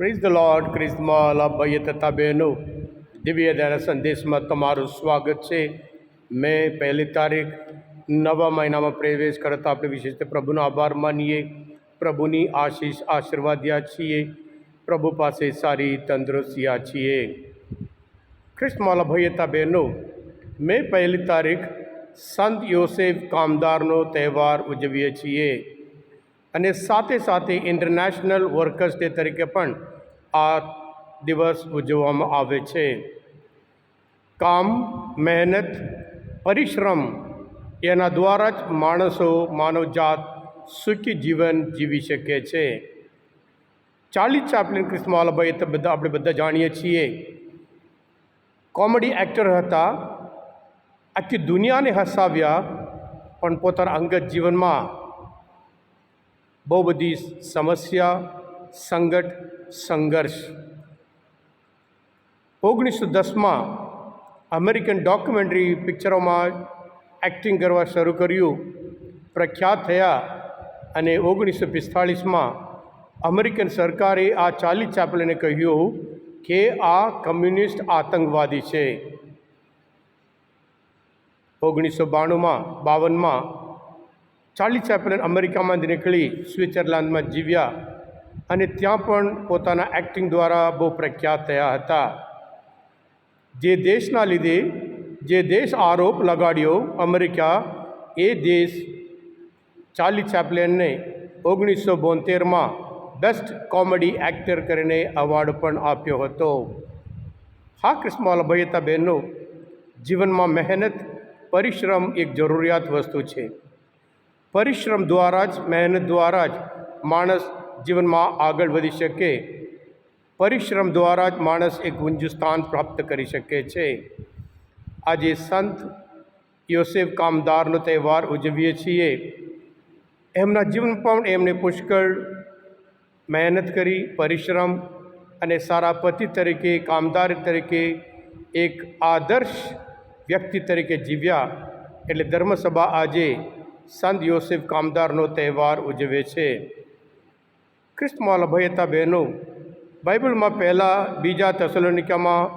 Praise the Lord ક્રિસ્મા લાભ ભાઈએ તથા બહેનો દિવ્ય દયાના સંદેશમાં તમારું સ્વાગત છે મેં પહેલી તારીખ નવા મહિનામાં પ્રવેશ કરતા આપણે વિશેષ પ્રભુનો આભાર માનીએ પ્રભુની આશીષ આશીર્વાદ્યા છીએ પ્રભુ પાસે સારી તંદુરસ્તિયા છીએ ખ્રિસ્તમાલા ભાઈ બહેનો મેં પહેલી તારીખ સંત યોસેફ કામદારનો તહેવાર ઉજવીએ છીએ અને સાથે સાથે ઇન્ટરનેશનલ વર્કર્સ ડે તરીકે પણ આ દિવસ ઉજવવામાં આવે છે. કામ, મહેનત, પરિશ્રમ એના દ્વારા જ માણસો માનવજાત સુખી જીવન જીવી શકે છે. ચાર્લી ચાપ્લિન ક્રિસ્માલાભાઈ તો બધા, આપણે બધા જાણીએ છીએ. કોમેડી એક્ટર હતા. આખી દુનિયાને હસાવ્યા, પણ પોતાના અંગત જીવનમાં બહુ બધી સમસ્યા, સંકટ સંઘર્ષ. ઓગણીસો દસમાં અમેરિકન ડોક્યુમેન્ટરી પિક્ચરોમાં એક્ટિંગ કરવા શરૂ કર્યું. પ્રખ્યાત થયા અને ઓગણીસો પિસ્તાળીસમાં અમેરિકન સરકારે આ ચાર્લી ચાપલીને કહ્યું કે આ કમ્યુનિસ્ટ આતંકવાદી છે. ઓગણીસો બાણુંમાં બાવનમાં ચાર્લી ચેપલિન અમેરિકામાંથી નીકળી સ્વિટ્ઝરલેન્ડમાં જીવ્યા. અને ત્યાં પણ પોતાના એક્ટિંગ દ્વારા બહુ પ્રખ્યાત થયા હતા. જે દેશના લીધે, જે દેશ આરોપ લગાડ્યો અમેરિકા, એ દેશ ચાર્લી ચેપલિનને ઓગણીસો બોતેરમાં બેસ્ટ કોમેડી એક્ટર કરીને એવોર્ડ પણ આપ્યો હતો. હા કૃષ્ણમાલ ભયતા બહેનો જીવનમાં મહેનત, પરિશ્રમ એક જરૂરિયાત વસ્તુ છે. પરિશ્રમ દ્વારા જ, મહેનત દ્વારા જ માણસ જીવનમાં આગળ વધી શકે. પરિશ્રમ દ્વારા જ માણસ એક ઊંચું સ્થાન પ્રાપ્ત કરી શકે છે. આજે સંત યોસેફ કામદારનો તહેવાર ઉજવીએ છીએ. એમના જીવન પણ એમને પુષ્કળ મહેનત કરી, પરિશ્રમ અને સારા પતિ તરીકે, કામદાર તરીકે, એક આદર્શ વ્યક્તિ તરીકે જીવ્યા. એટલે ધર્મસભા આજે સંત યોસેફ કામદારનો તહેવાર ઉજવે છે. ખ્રિસ્તમાલ ભયતા બહેનો બાઇબલમાં પહેલાં બીજા તસલોનિકામાં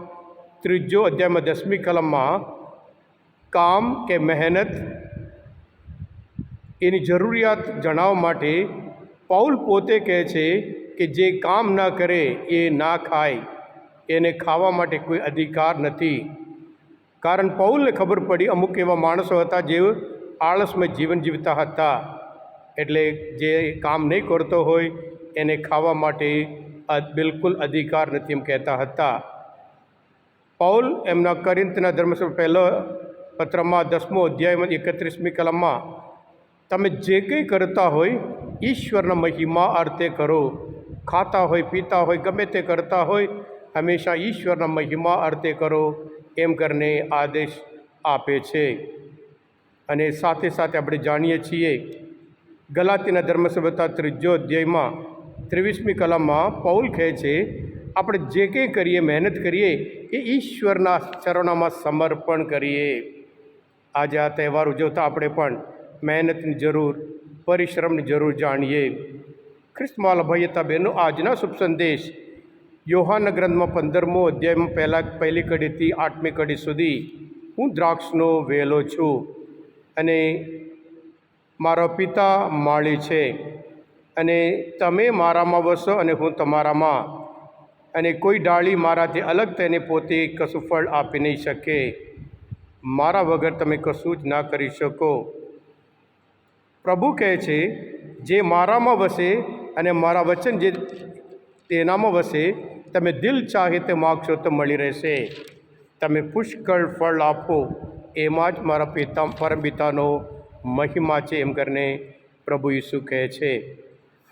ત્રીજો અધ્યાયમાં દસમી કલમમાં કામ કે મહેનત એની જરૂરિયાત જણાવવા માટે પાઉલ પોતે કહે છે કે જે કામ ના કરે એ ના ખાય. એને ખાવા માટે કોઈ અધિકાર નથી. કારણ પૌલને ખબર પડી અમુક એવા માણસો હતા જે આળસમાં જીવન જીવતા હતા. એટલે જે કામ નહીં કરતો હોય એને ખાવા માટે બિલકુલ અધિકાર નથી એમ કહેતા હતા. પૌલ એમના કરિંતના ધર્મસભા પહેલો પત્રમાં દસમો અધ્યાયમાં એકત્રીસમી કલમમાં, તમે જે કંઈ કરતા હોય, ઈશ્વરના મહિમા અર્થે કરો. ખાતા હોય, પીતા હોય, ગમે તે કરતા હોય, હંમેશા ઈશ્વરના મહિમા અર્થે કરો. એમ કરીને આદેશ આપે છે. અને સાથે સાથે આપણે જાણીએ છીએ, ગલાતીના ધર્મસભ્યતા ત્રીજો અધ્યાયમાં ત્રેવીસમી કલમમાં પૌલ કહે છે, આપણે જે કંઈ કરીએ, મહેનત કરીએ, એ ઈશ્વરના ચરણોમાં સમર્પણ કરીએ. આજે આ તહેવાર ઉજવતા આપણે પણ મહેનતની જરૂર, પરિશ્રમની જરૂર જાણીએ. ખ્રિસ્તમાલ ભયતા બહેનો, આજના શુભ સંદેશ. યોહાન ગ્રંથમાં પંદરમો અધ્યાયમાં પહેલાં, પહેલી કડીથી આઠમી કડી સુધી હું દ્રાક્ષનો વેલો છું અને મારો પિતા માળી છે. અને તમે મારામાં વસો અને હું તમારામાં. અને કોઈ ડાળી મારાથી અલગ તેને પોતે કશું ફળ આપી નહીં શકે. મારા વગર તમે કશું જ ના કરી શકો. પ્રભુ કહે છે, જે મારામાં વસે અને મારા વચન જે તેનામાં વસે, તમે દિલ ચાહે તે માગશો તો મળી રહેશે. તમે પુષ્કળ ફળ આપો, એમાં જ મારા પિતા પરમ પિતાનો મહિમા છે. એમ કરીને પ્રભુ ઈસુ કહે છે.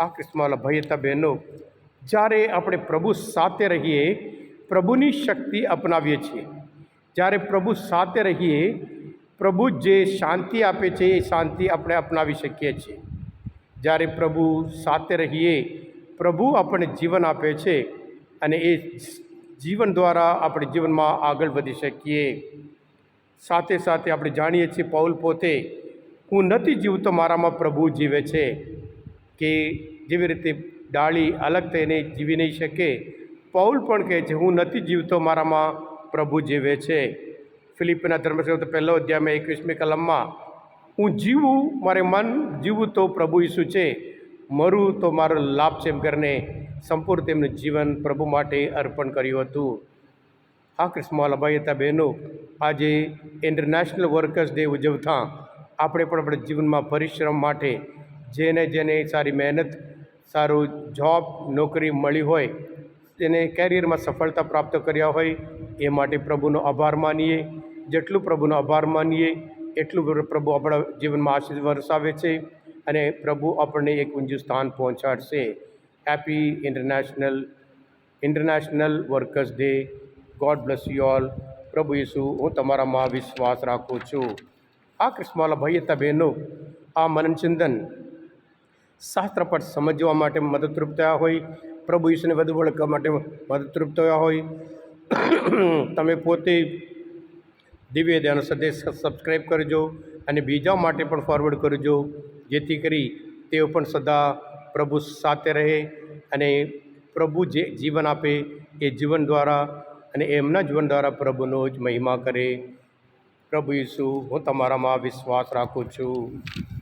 આ કિસ્માલા ભયતા બહેનો, જ્યારે આપણે પ્રભુ સાથે રહીએ, પ્રભુની શક્તિ અપનાવીએ છીએ. જ્યારે પ્રભુ સાથે રહીએ, પ્રભુ જે શાંતિ આપે છે, એ શાંતિ આપણે અપનાવી શકીએ છીએ. જ્યારે પ્રભુ સાથે રહીએ, પ્રભુ આપણને જીવન આપે છે અને એ જીવન દ્વારા આપણે જીવનમાં આગળ વધી શકીએ. સાથે સાથે આપણે જાણીએ છીએ પૌલ પોતે, હું નથી જીવતો, મારામાં પ્રભુ જીવે છે. કે જેવી રીતે ડાળી અલગ થઈને જીવી નહીં શકે. પૌલ પણ કહે છે, હું નથી જીવતો મારામાં પ્રભુ જીવે છે. ફિલિપના ધર્મગ્રંથ પહેલો અધ્યાયમાં એકવીસમી કલમમાં, હું જીવું, મારે મન જીવું તો પ્રભુ ઈસુ છે. મરું તો મારો લાભ છે. એમ કરીને સંપૂર્ણ તેમનું જીવન પ્રભુ માટે અર્પણ કર્યું હતું. કૃષ્ણમાલા ભાઈ હતા બહેનો, આજે ઇન્ટરનેશનલ વર્કર્સ ડે ઉજવતા, આપણે પણ આપણા જીવનમાં પરિશ્રમ માટે જેને જેને સારી મહેનત સારું જોબ નોકરી મળી હોય, તેને કેરિયરમાં સફળતા પ્રાપ્ત કર્યા હોય, એ માટે પ્રભુનો આભાર માનીએ. જેટલું પ્રભુનો આભાર માનીએ, એટલું પ્રભુ આપણા જીવનમાં આશીર્વાદ વરસાવે છે અને પ્રભુ આપણને એક ઊંચું સ્થાન પહોંચાડશે. Happy international international workers day God bless you all પ્રભુ ઈસુ, હું તમારામાં વિશ્વાસ રાખું છું. આ કૃષ્ણવાલા ભાઈ હતા બહેનો, આ મનનચિંતન શાસ્ત્રપટ સમજવા માટે મદદરૂપ થયા હોય, પ્રભુ ઈશ્વરને વધુ ઓળખવા માટે મદદરૂપ થયા હોય. તમે પોતે દિવ્ય ધ્યાન સંદેશ સબસ્ક્રાઈબ કરજો અને બીજા માટે પણ ફોરવર્ડ કરજો, જેથી કરી તેઓ પણ સદા પ્રભુ સાથે રહે અને પ્રભુ જે જીવન આપે એ જીવન દ્વારા અને એમના જીવન દ્વારા પ્રભુનો જ મહિમા કરે. પ્રભુ ઈસુ, હું તમારામાં વિશ્વાસ રાખું છું.